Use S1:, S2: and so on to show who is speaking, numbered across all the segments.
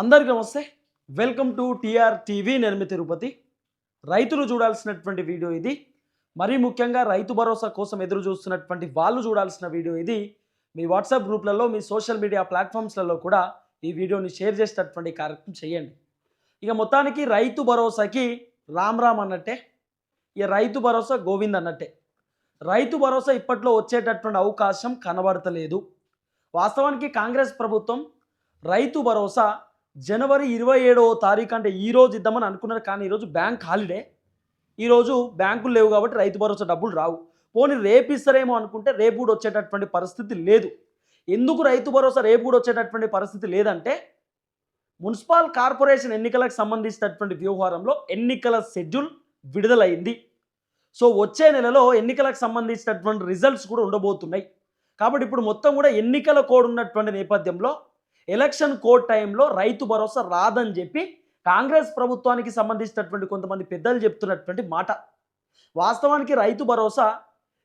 S1: అందరికీ నమస్తే. Welcome to T R TV. నిర్మి తిరుపతి. రైతులు చూడాల్సినటువంటి వీడియో ఇది. మరీ ముఖ్యంగా రైతు భరోసా కోసం ఎదురు చూస్తున్నటువంటి వాళ్ళు చూడాల్సిన వీడియో ఇది. మీ వాట్సాప్ గ్రూప్లలో మీ సోషల్ మీడియా ప్లాట్ఫామ్స్లలో కూడా ఈ వీడియోని షేర్ చేసేటటువంటి కార్యక్రమం చేయండి. ఇక మొత్తానికి రైతు భరోసాకి రామ్ రామ్ అన్నట్టే ఇక రైతు భరోసా గోవింద్ అన్నట్టే. రైతు భరోసా ఇప్పట్లో వచ్చేటటువంటి అవకాశం కనబడతలేదు. వాస్తవానికి కాంగ్రెస్ ప్రభుత్వం రైతు భరోసా జనవరి ఇరవై ఏడవ తారీఖు అంటే ఈరోజు ఇద్దామని అనుకున్నారు కానీ ఈరోజు బ్యాంక్ హాలిడే. ఈరోజు బ్యాంకులు లేవు కాబట్టి రైతు భరోసా డబ్బులు రావు. పోనీ రేపిస్తారేమో అనుకుంటే రేపు కూడా వచ్చేటటువంటి పరిస్థితి లేదు. ఎందుకు రైతు భరోసా రేపు కూడా వచ్చేటటువంటి పరిస్థితి లేదంటే మున్సిపల్ కార్పొరేషన్ ఎన్నికలకు సంబంధించినటువంటి వ్యవహారంలో ఎన్నికల షెడ్యూల్ విడుదలైంది. సో వచ్చే నెలలో ఎన్నికలకు సంబంధించినటువంటి రిజల్ట్స్ కూడా ఉండబోతున్నాయి. కాబట్టి ఇప్పుడు మొత్తం కూడా ఎన్నికల కోడ్ ఉన్నటువంటి నేపథ్యంలో ఎలక్షన్ కోడ్ టైంలో రైతు భరోసా రాదని చెప్పి కాంగ్రెస్ ప్రభుత్వానికి సంబంధించినటువంటి కొంతమంది పెద్దలు చెప్తున్నటువంటి మాట. వాస్తవానికి రైతు భరోసా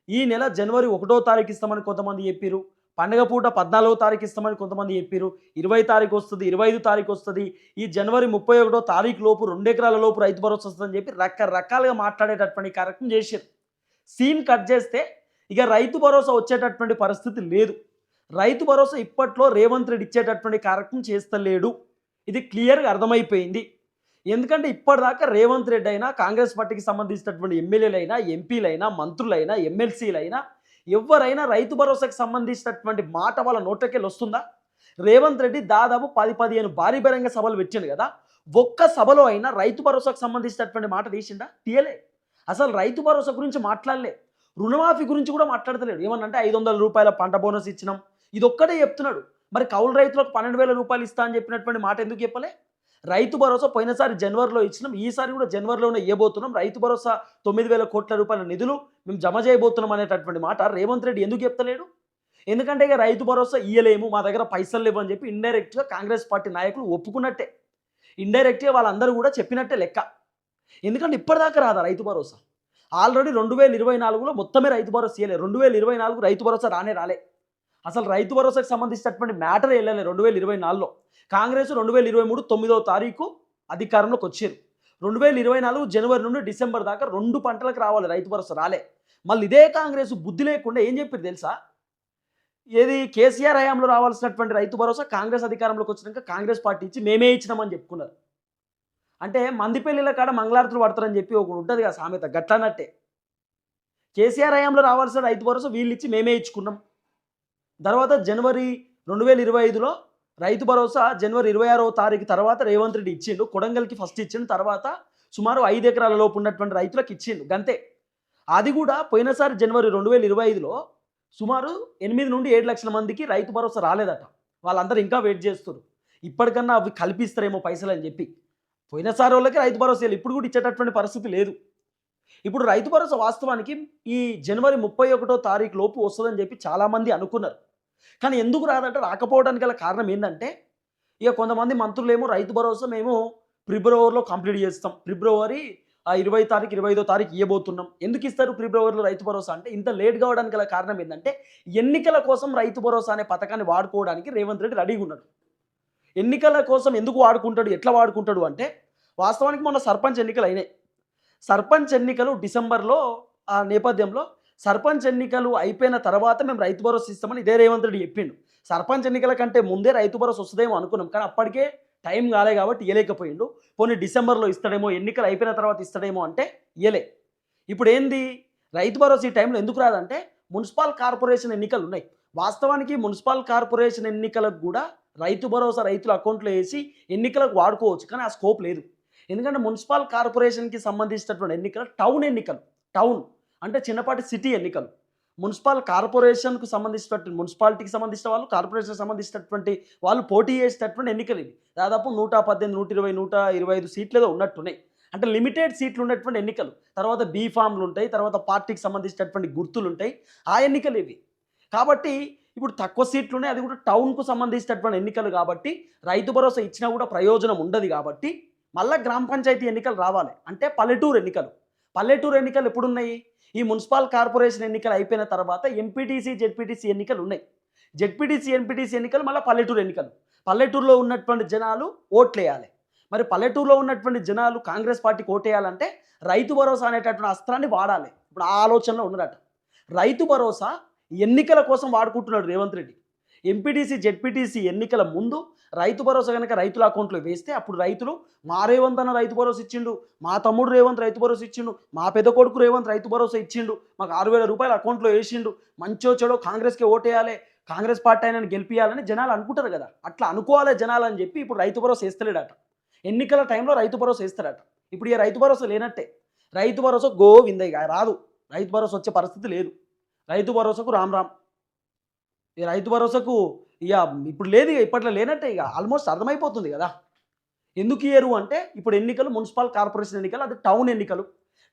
S1: ఈ నెల జనవరి ఒకటో తారీఖు ఇస్తామని కొంతమంది చెప్పారు పండగ పూట పద్నాలుగో తారీఖు ఇస్తామని కొంతమంది చెప్పారు ఇరవై తారీఖు వస్తుంది ఇరవై ఐదు తారీఖు వస్తుంది. ఈ జనవరి ముప్పై ఒకటో తారీఖు లోపు రెండు ఎకరాల లోపు రైతు భరోసా వస్తుందని చెప్పి రకరకాలుగా మాట్లాడేటటువంటి కార్యక్రమం చేశారు సీన్ కట్ చేస్తే ఇక రైతు భరోసా వచ్చేటటువంటి పరిస్థితి లేదు. రైతు భరోసా ఇప్పట్లో రేవంత్ రెడ్డి ఇచ్చేటటువంటి కార్యక్రమం చేస్తలేడు. ఇది క్లియర్గా అర్థమైపోయింది. ఎందుకంటే ఇప్పటిదాకా రేవంత్ రెడ్డి అయినా కాంగ్రెస్ పార్టీకి సంబంధించినటువంటి ఎమ్మెల్యేలైనా ఎంపీలైనా మంత్రులైనా ఎమ్మెల్సీలైనా ఎవరైనా రైతు భరోసాకి సంబంధించినటువంటి మాట వాళ్ళ నోటకెళ్ళి వస్తుందా? రేవంత్ రెడ్డి దాదాపు పది పదిహేను భారీ బహిరంగ సభలు పెట్టిండు కదా. ఒక్క సభలో అయినా రైతు భరోసాకు సంబంధించినటువంటి మాట తీసిండా? తీయలే. అసలు రైతు భరోసా గురించి మాట్లాడలే. రుణమాఫీ గురించి కూడా మాట్లాడతలేడు. ఏమన్నంటే ఐదు వందల రూపాయల పంట బోనస్ ఇచ్చినాం. ఇది ఒక్కటే చెప్తున్నాడు. మరి కౌలు రైతులకు పన్నెండు వేల రూపాయలు ఇస్తా అని చెప్పినటువంటి మాట ఎందుకు చెప్పలే? రైతు భరోసా పోయినసారి జనవరిలో ఇచ్చినాం ఈసారి కూడా జనవరిలోనే ఇవ్వబోతున్నాం రైతు భరోసా తొమ్మిది వేల కోట్ల రూపాయల నిధులు మేము జమ చేయబోతున్నాం అనేటటువంటి మాట రేవంత్ రెడ్డి ఎందుకు చెప్తలేడు? ఎందుకంటే ఇక రైతు భరోసా ఇయ్యలేము మా దగ్గర పైసలు లేవు అని చెప్పి ఇండైరెక్ట్గా కాంగ్రెస్ పార్టీ నాయకులు ఒప్పుకున్నట్టే. ఇండైరెక్ట్గా వాళ్ళందరూ కూడా చెప్పినట్టే లెక్క. ఎందుకంటే ఇప్పటిదాకా రాదా రైతు భరోసా? ఆల్రెడీ రెండు వేల ఇరవై నాలుగులో మొత్తమే రైతు భరోసా ఇవ్వలేదు రెండు వేల ఇరవై నాలుగు రైతు భరోసా రానే రాలే. అసలు రైతు భరోసాకు సంబంధించినటువంటి మ్యాటర్ వెళ్ళలే రెండు వేల ఇరవై నాలుగులో. కాంగ్రెస్ రెండు వేల ఇరవై మూడు తొమ్మిదవ తారీఖు అధికారంలోకి వచ్చారు. రెండు వేల ఇరవై నాలుగు జనవరి నుండి డిసెంబర్ దాకా రెండు పంటలకు రావాలి రైతు భరోసా రాలే. మళ్ళీ ఇదే కాంగ్రెస్ బుద్ధి లేకుండా ఏం చెప్పారు తెలుసా? ఏది కేసీఆర్ హయాంలో రావాల్సినటువంటి రైతు భరోసా కాంగ్రెస్ అధికారంలోకి వచ్చినాక కాంగ్రెస్ పార్టీ ఇచ్చి మేమే ఇచ్చినామని చెప్పుకున్నారు. అంటే మందిపల్లిల కాడ మంగళారతులు పడతారని చెప్పి ఒకటి ఉంటుంది కదా సామెత గట్లనట్టే. కేసీఆర్ హయాంలో రావాల్సిన రైతు భరోసా వీళ్ళు ఇచ్చి మేమే ఇచ్చుకున్నాం. తర్వాత జనవరి రెండు వేల ఇరవై ఐదులో రైతు భరోసా జనవరి ఇరవై ఆరో తారీఖు తర్వాత రేవంత్ రెడ్డి ఇచ్చిండు. కొడంగల్కి ఫస్ట్ ఇచ్చిండు తర్వాత సుమారు ఐదు ఎకరాల లోపు ఉన్నటువంటి రైతులకు ఇచ్చిండు. గంతే. అది కూడా పోయినసారి జనవరి రెండు వేల ఇరవై ఐదులో సుమారు ఎనిమిది నుండి ఏడు లక్షల మందికి రైతు భరోసా రాలేదట. వాళ్ళందరూ ఇంకా వెయిట్ చేస్తారు ఇప్పటికన్నా అవి కల్పిస్తారేమో పైసలు అని చెప్పి. పోయినసారి వాళ్ళకి రైతు భరోసా ఇప్పుడు కూడా ఇచ్చేటటువంటి పరిస్థితి లేదు. ఇప్పుడు రైతు భరోసా వాస్తవానికి ఈ జనవరి ముప్పై ఒకటో తారీఖు లోపు వస్తుందని చెప్పి చాలామంది అనుకున్నారు. కానీ ఎందుకు రాదంటే రాకపోవడానికి గల కారణం ఏంటంటే ఇక కొంతమంది మంత్రులేమో రైతు భరోసా మేము ఫిబ్రవరిలో కంప్లీట్ చేస్తాం. ఫిబ్రవరి ఆ ఇరవై తారీఖు ఇరవై ఐదో తారీఖు ఇవ్వబోతున్నాం ఎందుకు ఇస్తారు ఫిబ్రవరిలో రైతు భరోసా అంటే ఇంత లేట్ కావడానికి గల కారణం ఏంటంటే ఎన్నికల కోసం రైతు భరోసా అనే పథకాన్ని వాడుకోవడానికి రేవంత్ రెడ్డి రెడీగా ఉన్నాడు. ఎన్నికల కోసం ఎందుకు వాడుకుంటాడు ఎట్లా వాడుకుంటాడు అంటే వాస్తవానికి మొన్న సర్పంచ్ ఎన్నికలు అయినాయి. సర్పంచ్ ఎన్నికలు డిసెంబర్లో ఆ నేపథ్యంలో సర్పంచ్ ఎన్నికలు అయిపోయిన తర్వాత మేము రైతు భరోసా ఇస్తామని ఇదే రేవంత్ రెడ్డి చెప్పిండు. సర్పంచ్ ఎన్నికల కంటే ముందే రైతు భరోసా వస్తుందేమో అనుకున్నాం. కానీ అప్పటికే టైం కాలే కాబట్టి ఇవ్వలేకపోయిండు పోనీ డిసెంబర్లో ఇస్తాడేమో ఎన్నికలు అయిపోయిన తర్వాత ఇస్తాడేమో అంటే ఇవ్వలే ఇప్పుడు ఏంది? రైతు భరోసా ఈ టైంలో ఎందుకు రాదంటే మున్సిపల్ కార్పొరేషన్ ఎన్నికలు ఉన్నాయి. వాస్తవానికి మున్సిపల్ కార్పొరేషన్ ఎన్నికలకు కూడా రైతు భరోసా రైతుల అకౌంట్లో వేసి ఎన్నికలకు వాడుకోవచ్చు. కానీ ఆ స్కోప్ లేదు. ఎందుకంటే మున్సిపల్ కార్పొరేషన్కి సంబంధించినటువంటి ఎన్నికలు టౌన్ ఎన్నికలు టౌన్. అంటే చిన్నపాటి సిటీ ఎన్నికలు. మున్సిపల్ కార్పొరేషన్కు సంబంధించినటువంటి మున్సిపాలిటీకి సంబంధించిన వాళ్ళు కార్పొరేషన్కి సంబంధించినటువంటి వాళ్ళు పోటీ చేసేటటువంటి ఎన్నికలు ఇవి. దాదాపు నూట పద్దెనిమిది నూట ఇరవై నూట ఇరవై ఐదు సీట్లు ఏదో ఉన్నట్టున్నాయి. అంటే లిమిటెడ్ సీట్లు ఉన్నటువంటి ఎన్నికలు. తర్వాత బీ ఫామ్లు ఉంటాయి తర్వాత పార్టీకి సంబంధించినటువంటి గుర్తులు ఉంటాయి. ఆ ఎన్నికలు ఇవి. కాబట్టి ఇప్పుడు తక్కువ సీట్లు ఉన్నాయి అది కూడా టౌన్కు సంబంధించినటువంటి ఎన్నికలు కాబట్టి రైతు భరోసా ఇచ్చినా కూడా ప్రయోజనం ఉండదు కాబట్టి మళ్ళీ గ్రామ పంచాయతీ ఎన్నికలు రావాలి. అంటే పల్లెటూరు ఎన్నికలు. పల్లెటూరు ఎన్నికలు ఎప్పుడున్నాయి? ఈ మున్సిపల్ కార్పొరేషన్ ఎన్నికలు అయిపోయిన తర్వాత ఎంపీటీసీ జెడ్పీటీసీ ఎన్నికలు ఉన్నాయి. జెడ్పీటీసీ ఎంపీటీసీ ఎన్నికలు మళ్ళీ పల్లెటూరు ఎన్నికలు. పల్లెటూరులో ఉన్నటువంటి జనాలు ఓట్లేయాలి. మరి పల్లెటూరులో ఉన్నటువంటి జనాలు కాంగ్రెస్ పార్టీకి ఓటేయాలంటే రైతు భరోసా అనేటటువంటి అస్త్రాన్ని వాడాలి. ఇప్పుడు ఆ ఆలోచనలో ఉన్నారట. రైతు భరోసా ఎన్నికల కోసం వాడుకుంటున్నాడు రేవంత్ రెడ్డి. ఎంపీటీసీ జెడ్పీటీసీ ఎన్నికల ముందు రైతు భరోసా కనుక రైతుల అకౌంట్లో వేస్తే అప్పుడు రైతులు మా రేవంత్ అన్న రైతు భరోసా ఇచ్చిండు మా తమ్ముడు రేవంత్ రైతు భరోసా ఇచ్చిండు మా పెద్ద కొడుకు రేవంత్ రైతు భరోసా ఇచ్చిండు మాకు ఆరు వేల రూపాయలు అకౌంట్లో వేసిండు మంచో చెడో కాంగ్రెస్కి ఓటేయాలి కాంగ్రెస్ పార్టీ ఆయనను గెలిపియాలని జనాలు అనుకుంటారు కదా అట్లా అనుకోవాలి జనాలు అని చెప్పి ఇప్పుడు రైతు భరోసా వేస్తలేడట. ఎన్నికల టైంలో రైతు భరోసా వేస్తాడట. ఇప్పుడు ఈ రైతు భరోసా లేనట్టే. రైతు భరోసా గోవిందయ్య రాదు. రైతు భరోసా వచ్చే పరిస్థితి లేదు. రైతు భరోసాకు రామ్ రామ్. ఈ రైతు భరోసాకు ఇక ఇప్పుడు లేదు ఇక ఇప్పట్లో లేనట్టే ఇక. ఆల్మోస్ట్ అర్థమైపోతుంది కదా. ఎందుకు ఇయ్యరు అంటే ఇప్పుడు ఎన్నికలు మున్సిపల్ కార్పొరేషన్ ఎన్నికలు అది టౌన్ ఎన్నికలు.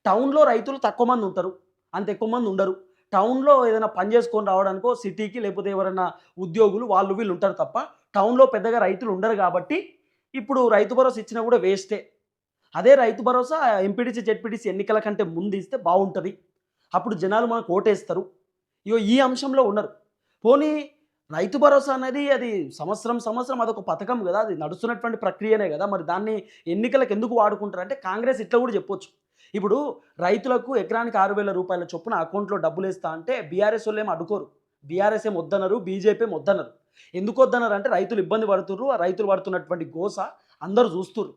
S1: టౌన్లో రైతులు తక్కువ మంది ఉంటారు. అంత ఎక్కువ మంది ఉండరు. టౌన్లో ఏదైనా పని చేసుకొని రావడానికో సిటీకి లేకపోతే ఎవరైనా ఉద్యోగులు వాళ్ళు వీళ్ళు ఉంటారు తప్ప టౌన్లో పెద్దగా రైతులు ఉండరు కాబట్టి ఇప్పుడు రైతు భరోసా ఇచ్చినా కూడా వేస్టే. అదే రైతు భరోసా ఎంపీటీసీ జెడ్పీటీసీ ఎన్నికల కంటే ముందు ఇస్తే బాగుంటుంది. అప్పుడు జనాలు మనకు ఓటేస్తారు. ఇగో ఈ అంశంలో ఉన్నారు. పోనీ రైతు భరోసా అనేది అది సంవత్సరం సంవత్సరం అదొక పథకం కదా అది నడుస్తున్నటువంటి ప్రక్రియనే కదా మరి దాన్ని ఎన్నికలకు ఎందుకు వాడుకుంటారంటే కాంగ్రెస్ ఇట్లా కూడా చెప్పొచ్చు. ఇప్పుడు రైతులకు ఎకరానికి ఆరు వేల రూపాయల చొప్పున అకౌంట్లో డబ్బులు ఇస్తా అంటే బీఆర్ఎస్ వాళ్ళు అడుకోరు బీఆర్ఎస్ ఏం వద్దన్నారు బీజేపీ ఏం వద్దన్నారు ఎందుకు వద్దనరు అంటే రైతులు ఇబ్బంది పడుతుర్రు ఆ రైతులు పడుతున్నటువంటి గోస అందరూ చూస్తుర్రు.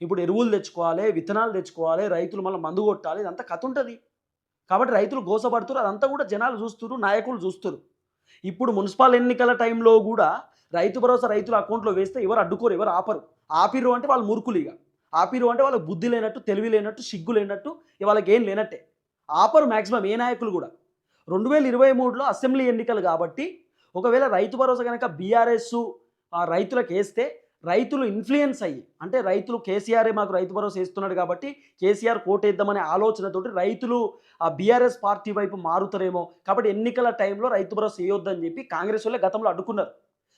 S1: ఇప్పుడు ఎరువులు తెచ్చుకోవాలి విత్తనాలు తెచ్చుకోవాలి రైతులు మళ్ళీ మందు కొట్టాలి ఇదంతా కథ ఉంటుంది. కాబట్టి రైతులు గోసపడుతున్నారు అదంతా కూడా జనాలు చూస్తున్నారు నాయకులు చూస్తున్నారు ఇప్పుడు మున్సిపల్ ఎన్నికల టైంలో కూడా రైతు భరోసా రైతుల అకౌంట్లో వేస్తే ఎవరు అడ్డుకోరు ఎవరు ఆపరు. ఆపిరు అంటే వాళ్ళు మురుకులు ఇక. ఆపిరు అంటే వాళ్ళకి బుద్ధి లేనట్టు తెలివి లేనట్టు సిగ్గు లేనట్టు ఇవాళకి వాళ్ళకి ఏం లేనట్టే. ఆపరు మ్యాక్సిమం ఏ నాయకులు కూడా. రెండు వేల ఇరవై మూడులో అసెంబ్లీ ఎన్నికలు కాబట్టి ఒకవేళ రైతు భరోసా కనుక బీఆర్ఎస్ రైతులకు వేస్తే రైతులు ఇన్ఫ్లుయెన్స్ అయ్యి అంటే రైతులు కేసీఆరే మాకు రైతు భరోసా ఇస్తున్నాడు కాబట్టి కేసీఆర్ కోటేద్దామనే ఆలోచనతోటి రైతులు ఆ బీఆర్ఎస్ పార్టీ వైపు మారుతారేమో. కాబట్టి ఎన్నికల టైంలో రైతు భరోసా వేయొద్దని చెప్పి కాంగ్రెస్ వాళ్ళే గతంలో అడ్డుకున్నారు.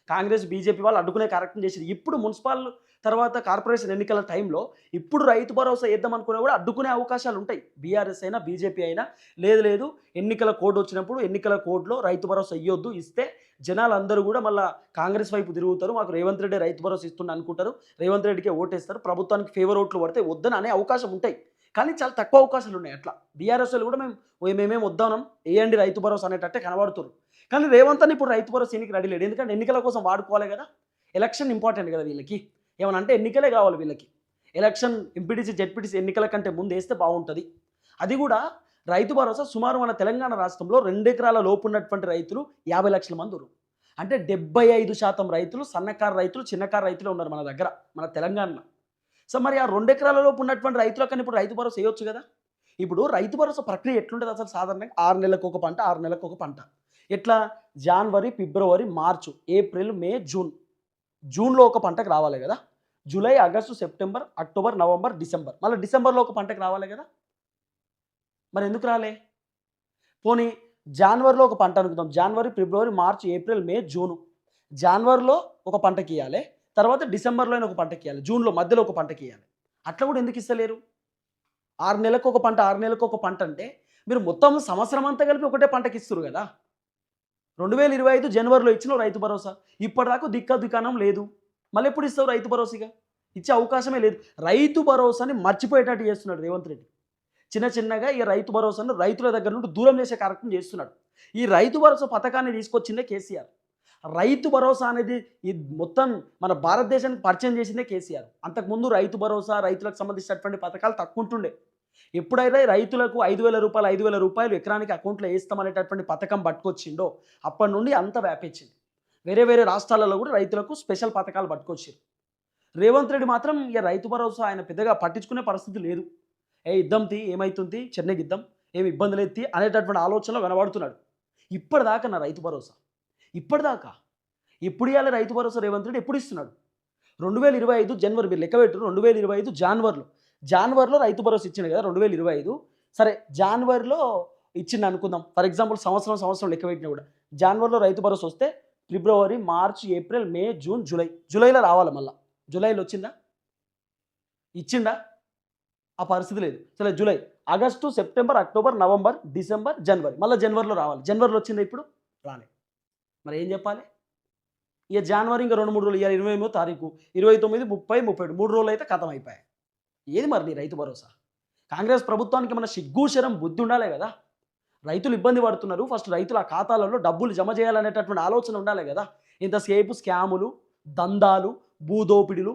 S1: కాంగ్రెస్ బీజేపీ వాళ్ళు అడ్డుకునే కార్యక్రమం చేసింది ఇప్పుడు మున్సిపల్ తర్వాత కార్పొరేషన్ ఎన్నికల టైంలో ఇప్పుడు రైతు భరోసా వేద్దాం అనుకున్నా కూడా అడ్డుకునే అవకాశాలు ఉంటాయి. బీఆర్ఎస్ అయినా బీజేపీ అయినా. లేదు లేదు. ఎన్నికల కోడ్ వచ్చినప్పుడు ఎన్నికల కోడ్లో రైతు భరోసా ఇవ్వొద్దు ఇస్తే జనాలు అందరూ కూడా మళ్ళీ కాంగ్రెస్ వైపు తిరుగుతారు. మాకు రేవంత్ రెడ్డి రైతు భరోసా ఇస్తుంది అనుకుంటారు. రేవంత్ రెడ్డికే ఓటేస్తారు. ప్రభుత్వానికి ఫేవర్ ఓట్లు పడితే వద్దని అనే అవకాశం ఉంటాయి. కానీ చాలా తక్కువ అవకాశాలు ఉన్నాయి అట్లా. బీఆర్ఎస్ కూడా మేము మేమేం వద్దాం వేయండి రైతు భరోసా అనేటట్టే కనబడుతున్నారు కానీ రేవంత్ అని ఇప్పుడు రైతు భరోసా ఎన్నిక రెడీ లేడు ఎందుకంటే ఎన్నికల కోసం వాడుకోవాలి కదా. ఎలక్షన్ ఇంపార్టెంట్ కదా వీళ్ళకి. ఏమన్నా అంటే ఎన్నికలే కావాలి వీళ్ళకి. ఎలక్షన్ ఎంపీటీసీ జెడ్పీటీసీ ఎన్నికల కంటే ముందు వేస్తే బాగుంటుంది. అది కూడా రైతు భరోసా సుమారు మన తెలంగాణ రాష్ట్రంలో రెండు ఎకరాల లోపు ఉన్నటువంటి రైతులు యాభై లక్షల మంది ఉన్నారు. అంటే డెబ్బై ఐదు శాతం రైతులు సన్నకారు రైతులు చిన్నకారు రైతులు ఉన్నారు మన దగ్గర మన తెలంగాణలో సో మరి ఆ రెండు ఎకరాల లోపు ఉన్నటువంటి రైతులకన్నా ఇప్పుడు రైతు భరోసా వేయొచ్చు కదా? ఇప్పుడు రైతు భరోసా ప్రక్రియ ఎట్లుంటుంది అసలు సాధారణంగా? ఆరు నెలలకు ఒక పంట ఆరు నెలలకు ఒక పంట. ఎట్లా? జనవరి ఫిబ్రవరి మార్చు ఏప్రిల్ మే జూన్. జూన్లో ఒక పంటకు రావాలి కదా? July August September October November December. మళ్ళీ డిసెంబర్లో ఒక పంటకు రావాలి కదా? మరి ఎందుకు రాలే? పోనీ జనవరిలో ఒక పంట అనుకుందాం. జనవరి ఫిబ్రవరి మార్చ్ ఏప్రిల్ మే జూను. జనవరిలో ఒక పంటకి ఇవ్వాలి తర్వాత డిసెంబర్లో ఒక పంటకి ఇవ్వాలి జూన్లో మధ్యలో ఒక పంటకి ఇవ్వాలి అట్లా కూడా ఎందుకు ఇస్తలేరు? ఆరు నెలలకు ఒక పంట ఆరు నెలలకు ఒక పంట అంటే మీరు మొత్తం సంవత్సరం అంతా కలిపి ఒకటే పంటకి ఇస్తారు కదా? రెండు వేల ఇరవై ఐదు జనవరిలో ఇచ్చిన రైతు భరోసా. ఇప్పటిదాకా దిక్క దుకాణం లేదు. మళ్ళీ ఎప్పుడు ఇస్తావు రైతు భరోసాగా? ఇచ్చే అవకాశమే లేదు. రైతు భరోసాని మర్చిపోయేటట్టు చేస్తున్నాడు రేవంత్ రెడ్డి. చిన్న చిన్నగా ఈ రైతు భరోసాను రైతుల దగ్గర నుండి దూరం చేసే కార్యక్రమం చేస్తున్నాడు. ఈ రైతు భరోసా పథకాన్ని తీసుకొచ్చిందే కేసీఆర్. రైతు భరోసా అనేది ఈ మొత్తం మన భారతదేశానికి పరిచయం చేసిందే కేసీఆర్. అంతకుముందు రైతు భరోసా రైతులకు సంబంధించినటువంటి పథకాలు తక్కువ ఉంటుండే. ఎప్పుడైతే రైతులకు ఐదు వేల రూపాయలు ఐదు వేల రూపాయలు ఎకరానికి అకౌంట్లో వేస్తామనేటటువంటి పథకం పట్టుకొచ్చిండో అప్పటి నుండి అంత వ్యాపించింది. వేరే వేరే రాష్ట్రాలలో కూడా రైతులకు స్పెషల్ పథకాలు పట్టుకొచ్చారు. రేవంత్ రెడ్డి మాత్రం ఇక రైతు భరోసా ఆయన పెద్దగా పట్టించుకునే పరిస్థితి లేదు. ఏ ఇద్దాం తీ ఏమైతుంది చెన్నైకి ఇద్దాం ఏమి ఇబ్బందులు ఎత్తి అనేటటువంటి ఆలోచనలో వెనబడుతున్నాడు ఇప్పటిదాకా నా రైతు భరోసా ఇప్పటిదాకా ఎప్పుడు ఇవ్వాలి రైతు భరోసా రేవంత్ రెడ్డి? ఎప్పుడు ఇస్తున్నాడు? రెండు వేల ఇరవై ఐదు జనవరి మీరు లెక్క పెట్టు రెండు వేల ఇరవై ఐదు జాన్వరిలో జాన్వరిలో రైతు భరోసా ఇచ్చిండు కదా రెండు వేల ఇరవై ఐదు? సరే జాన్వరిలో ఇచ్చిండు అనుకుందాం. ఫర్ ఎగ్జాంపుల్ సంవత్సరం సంవత్సరం లెక్క పెట్టినా కూడా జాన్వరిలో రైతు భరోసా వస్తే ఫిబ్రవరి March April May June July. జూలైలో రావాలి మళ్ళీ? జూలైలో వచ్చిందా? ఇచ్చిండా? ఆ పరిస్థితి లేదు. సరే July. August September October November December జనవరి. మళ్ళీ జనవరిలో రావాలి. జనవరిలో వచ్చిందా ఇప్పుడు? రాలే. మరి ఏం చెప్పాలి? ఇక జనవరి ఇంకా రెండు మూడు రోజులు. ఇవాళ ఇరవై ఎనిమిదో తారీఖు. ఇరవై తొమ్మిది ముప్పై ముప్పై ఏడు. మూడు రోజులు అయితే కథం అయిపోయాయి ఏది మరి నీ రైతు భరోసా? కాంగ్రెస్ ప్రభుత్వానికి మన సిగ్గుశరం బుద్ధి ఉండాలి కదా? రైతులు ఇబ్బంది పడుతున్నారు. ఫస్ట్ రైతుల ఖాతాలలో డబ్బులు జమ చేయాలనేటటువంటి ఆలోచన ఉండాలి కదా. ఇంతసేపు స్కాములు దందాలు భూదోపిడులు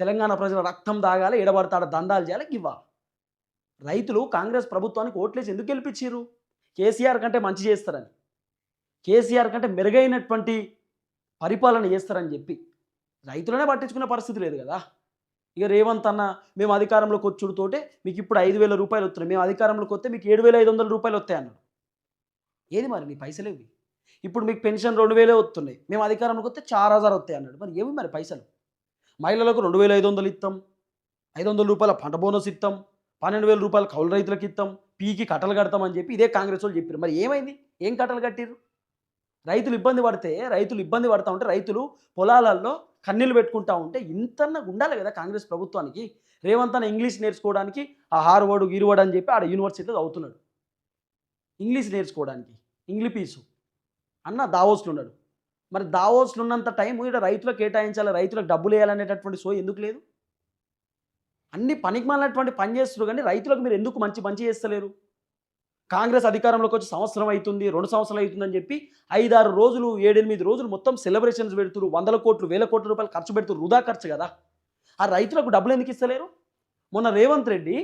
S1: తెలంగాణ ప్రజల రక్తం దాగాలి ఎడబడతాడ దందాలు చేయాలి ఇవ్వ రైతులు కాంగ్రెస్ ప్రభుత్వానికి ఓట్లేసి ఎందుకు గెలిపించారు కేసీఆర్ కంటే మంచి చేస్తారని. కేసీఆర్ కంటే మెరుగైనటువంటి పరిపాలన చేస్తారని చెప్పి. రైతులనే పట్టించుకునే పరిస్థితి లేదు కదా. ఇక రేవంత్ అన్న మేము అధికారంలోకి వచ్చుడుతోటే మీకు ఇప్పుడు ఐదు వేల రూపాయలు వస్తున్నాయి. మేము అధికారంలోకి వస్తే మీకు ఏడు వేల ఐదు వందల రూపాయలు వస్తాయి అన్నాడు. ఏది మరి? నీ పైసలు ఇప్పుడు మీకు పెన్షన్ రెండు వేలే వస్తున్నాయి. మేము అధికారంలోకి వస్తే చార్ హజార్ వస్తాయి అన్నాడు. మరి ఏమి మరి పైసలు? మహిళలకు రెండు వేల ఐదు వందలు ఇస్తాం. ఐదు వందల రూపాయల పంట బోనస్ ఇస్తాం. పన్నెండు వేల రూపాయలు కౌలు రైతులకు ఇస్తాం. పీకి కట్టలు కడతామని చెప్పి ఇదే కాంగ్రెస్ వాళ్ళు చెప్పారు. మరి ఏమైంది? ఏం కట్టలు కట్టిర్రు? రైతులు ఇబ్బంది పడితే రైతులు ఇబ్బంది పడతా ఉంటే రైతులు పొలాలలో కన్నీళ్ళు పెట్టుకుంటా ఉంటే ఇంతన్నా ఉండాలి కదా కాంగ్రెస్ ప్రభుత్వానికి. రేవంత్ అన్న ఇంగ్లీష్ నేర్చుకోవడానికి ఆ హార్వర్డ్ గిరువర్డ్ అని చెప్పి ఆడ యూనివర్సిటీలో చదువుతున్నాడు. ఇంగ్లీష్ నేర్చుకోవడానికి ఇంగ్లీ పీసు. అన్న దావోస్లో ఉన్నాడు. మరి దావోస్లో ఉన్నంత టైం ఇక్కడ రైతులకు కేటాయించాలి రైతులకు డబ్బులు వేయాలనేటటువంటి సో ఎందుకు లేదు? అన్ని పనికిమాలినటువంటి పని చేస్తున్నారు కానీ రైతులకు మీరు ఎందుకు మంచి మంచి చేస్తలేరు? కాంగ్రెస్ అధికారంలోకి వచ్చి సంవత్సరం అవుతుంది రెండు సంవత్సరాలు అవుతుందని చెప్పి ఐదారు రోజులు ఏడెనిమిది రోజులు మొత్తం సెలబ్రేషన్స్ పెడుతురు వందల కోట్లు వేల కోట్ల రూపాయలు ఖర్చు పెడుతురు వృధా ఖర్చు కదా. ఆ రైతులకు డబ్బులు ఎందుకు ఇస్తలేరు? మొన్న రేవంత్ రెడ్డి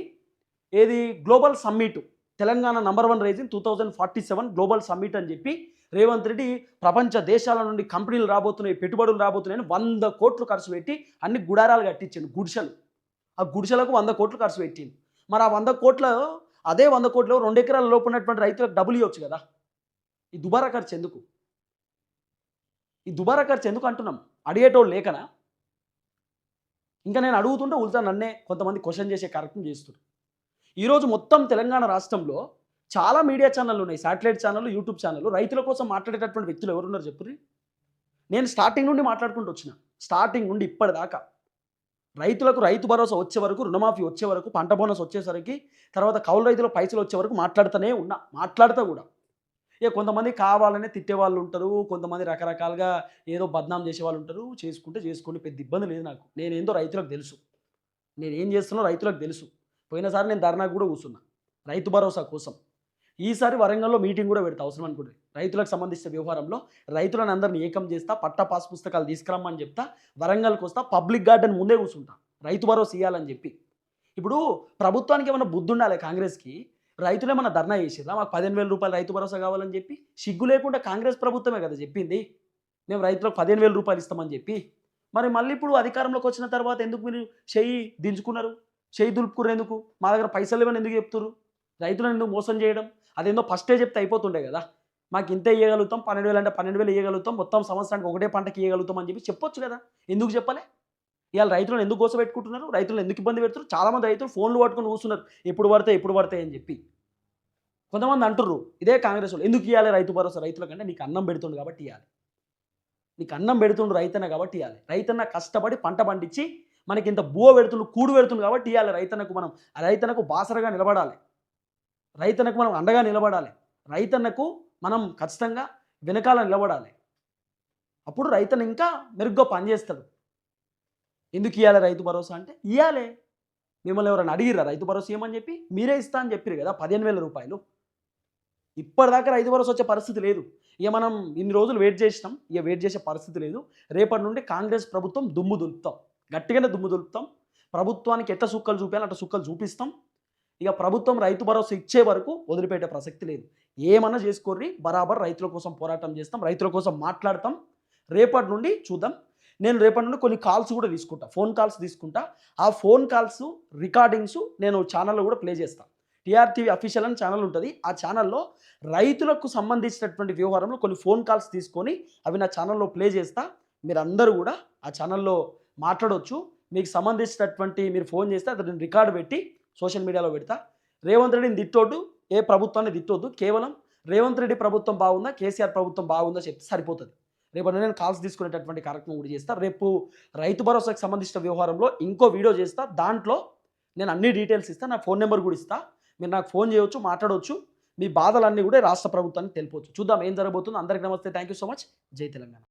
S1: ఏది global summit Telangana number one rising two thousand forty seven global summit అని చెప్పి రేవంత్ రెడ్డి ప్రపంచ దేశాల నుండి కంపెనీలు రాబోతున్నాయి పెట్టుబడులు రాబోతున్నాయని వంద కోట్లు ఖర్చు పెట్టి అన్ని గుడారాలు కట్టించాను గుడిసెలు. ఆ గుడిసెలకు వంద కోట్లు ఖర్చు పెట్టింది మరి ఆ వంద కోట్ల అదే వంద కోట్లు రెండు ఎకరాల లోపు ఉన్నటువంటి రైతులకు డబ్బులు ఇవ్వచ్చు కదా? ఈ దుబారా ఖర్చు ఎందుకు? ఈ దుబారా ఖర్చు ఎందుకు అంటున్నాం? అడిగేటోళ్ళు లేకనా? ఇంకా నేను అడుగుతుంటే ఉల్టా నన్నే కొంతమంది క్వశ్చన్ చేసే కార్యక్రమం చేస్తున్నారు. ఈరోజు మొత్తం తెలంగాణ రాష్ట్రంలో చాలా మీడియా ఛానళ్ళు ఉన్నాయి. శాటిలైట్ ఛానల్ యూట్యూబ్ ఛానల్ రైతుల కోసం మాట్లాడేటటువంటి వ్యక్తులు ఎవరున్నారు చెప్పుర్రి? నేను స్టార్టింగ్ నుండి మాట్లాడుకుంటూ వచ్చిన. స్టార్టింగ్ నుండి ఇప్పటిదాకా. రైతులకు రైతు భరోసా వచ్చే వరకు రుణమాఫీ వచ్చే వరకు పంట బోనస్ వచ్చేసరికి తర్వాత కౌలు రైతుల పైసలు వచ్చే వరకు మాట్లాడుతూనే ఉన్నా. మాట్లాడుతూ కూడా. ఇక కొంతమంది కావాలనే తిట్టే వాళ్ళు ఉంటారు. కొంతమంది రకరకాలుగా ఏదో బద్నాం చేసే వాళ్ళు ఉంటారు. చేసుకుంటే చేసుకోండి. పెద్ద ఇబ్బంది లేదు నాకు. నేనేందో రైతులకు తెలుసు. నేను ఏం చేస్తున్నా రైతులకు తెలుసు. పోయినసారి నేను ధర్నాకు కూడా కూర్చున్నా. రైతు భరోసా కోసం. ఈసారి వరంగల్లో మీటింగ్ కూడా పెడతా అవసరం అనుకుంటే. రైతులకు సంబంధించిన వ్యవహారంలో రైతులను అందరిని ఏకం చేస్తా పట్ట పాస్ పుస్తకాలు తీసుకురమ్మని చెప్తా వరంగల్కి వస్తా పబ్లిక్ గార్డెన్ ముందే కూర్చుంటా. రైతు భరోసా ఇవ్వాలని చెప్పి. ఇప్పుడు ప్రభుత్వానికి ఏమైనా బుద్ధి ఉండాలి కాంగ్రెస్కి? రైతులు ఏమైనా ధర్నా చేసిరా మాకు పదిహేను వేల రూపాయలు రైతు భరోసా కావాలని చెప్పి? సిగ్గు లేకుండా కాంగ్రెస్ ప్రభుత్వమే కదా చెప్పింది. మేము రైతులకు పదిహేను వేల రూపాయలు ఇస్తామని చెప్పి. మరి మళ్ళీ ఇప్పుడు అధికారంలోకి వచ్చిన తర్వాత ఎందుకు మీరు చెయ్యి దించుకున్నారు? చెయ్యి దులుపుకున్నారు ఎందుకు? మా దగ్గర పైసలు ఇవ్వని ఎందుకు చెప్తున్నారు రైతులను ఎందుకు మోసం చేయడం? అదేందో ఫస్టే చెప్తే అయిపోతుండే కదా. మాకు ఇంత ఇవ్వగలుగుతాం పన్నెండు వేలు అంటే పన్నెండు వేలు ఇవ్వగలుగుతాం మొత్తం సంవత్సరానికి ఒకటే పంటకి ఇవ్వగలుగుతాం అని చెప్పి చెప్పొచ్చు కదా. ఎందుకు చెప్పలే? ఇవాళ రైతులను ఎందుకు కోసం పెట్టుకుంటున్నారు రైతులను ఎందుకు ఇబ్బంది పెడుతున్నారు? చాలామంది రైతులు ఫోన్లు పట్టుకొని కూర్చున్నారు. ఎప్పుడు పడతాయి ఎప్పుడు పడతాయి అని చెప్పి. కొంతమంది అంటుర్రు ఇదే కాంగ్రెస్ వాళ్ళు ఎందుకు ఇవ్వాలి రైతు భరోసా? రైతులకంటే నీకు అన్నం పెడుతుండు కాబట్టి ఇవ్వాలి నీకు అన్నం పెడుతుండు రైతన్న కాబట్టి ఇవ్వాలి రైతన్న కష్టపడి పంట పండించి మనకి ఇంత బువ పెడుతుండు కూడు పెడుతుండు కాబట్టి ఇవ్వాలి రైతన్నకు మనం. ఆ రైతన్నకు బాసరగా నిలబడాలి. రైతన్నకు మనం అండగా నిలబడాలి. రైతన్నకు మనం ఖచ్చితంగా వెనకాల నిలబడాలి. అప్పుడు రైతన్న ఇంకా మెరుగ్గా పనిచేస్తాడు. ఎందుకు ఇవ్వాలి రైతు భరోసా అంటే ఇవ్వాలి మిమ్మల్ని ఎవరైనా అడిగిరా రైతు భరోసా ఏమని చెప్పి? మీరే ఇస్తా అని చెప్పారు కదా పదిహేను వేల రూపాయలు. ఇప్పటిదాకా రైతు భరోసా వచ్చే పరిస్థితి లేదు. ఇక మనం ఇన్ని రోజులు వెయిట్ చేసినాం ఇక వెయిట్ చేసే పరిస్థితి లేదు. రేపటి నుండి కాంగ్రెస్ ప్రభుత్వం దుమ్ము దులుపుతాం. గట్టిగానే దుమ్ము దులుపుతాం. ప్రభుత్వానికి ఎట్ట సుక్కలు చూపాలి అట్ట సుక్కలు చూపిస్తాం. ఇక ప్రభుత్వం రైతు భరోసా ఇచ్చే వరకు వదిలిపెట్టే ప్రసక్తి లేదు. ఏమన్నా చేసుకోర్రి బరాబర్ రైతుల కోసం పోరాటం చేస్తాం రైతుల కోసం మాట్లాడతాం. రేపటి నుండి చూద్దాం. నేను రేపటి నుండి కొన్ని కాల్స్ కూడా తీసుకుంటా ఫోన్ కాల్స్ తీసుకుంటా. ఆ ఫోన్ కాల్స్ రికార్డింగ్స్ నేను ఛానల్లో కూడా ప్లే చేస్తాను టీఆర్టీవీ అఫీషియల్ అని ఛానల్ ఉంటుంది. ఆ ఛానల్లో రైతులకు సంబంధించినటువంటి వ్యవహారంలో కొన్ని ఫోన్ కాల్స్ తీసుకొని అవి నా ఛానల్లో ప్లే చేస్తా. మీరు అందరూ కూడా ఆ ఛానల్లో మాట్లాడవచ్చు మీకు సంబంధించినటువంటి మీరు ఫోన్ చేస్తే అది నేను రికార్డు పెట్టి సోషల్ మీడియాలో పెడతా. రేవంత్ రెడ్డిని తిట్టొద్దు ఏ ప్రభుత్వాన్ని తిట్టొద్దు కేవలం రేవంత్ రెడ్డి ప్రభుత్వం బాగుందా కేసీఆర్ ప్రభుత్వం బాగుందా చెప్తే సరిపోతుంది. రేపు నేను కాల్స్ తీసుకునేటటువంటి కార్యక్రమం కూడా చేస్తా. రేపు రైతు భరోసాకు సంబంధించిన వ్యవహారంలో ఇంకో వీడియో చేస్తా. దాంట్లో నేను అన్ని డీటెయిల్స్ ఇస్తా నా ఫోన్ నెంబర్ కూడా ఇస్తా. మీరు నాకు ఫోన్ చేయవచ్చు మాట్లాడవచ్చు మీ బాధలన్నీ కూడా రాష్ట్ర ప్రభుత్వానికి తెలిపవచ్చు. చూద్దాం ఏం జరగబోతుందో. అందరికీ నమస్తే. Thank you so much. జై తెలంగాణ.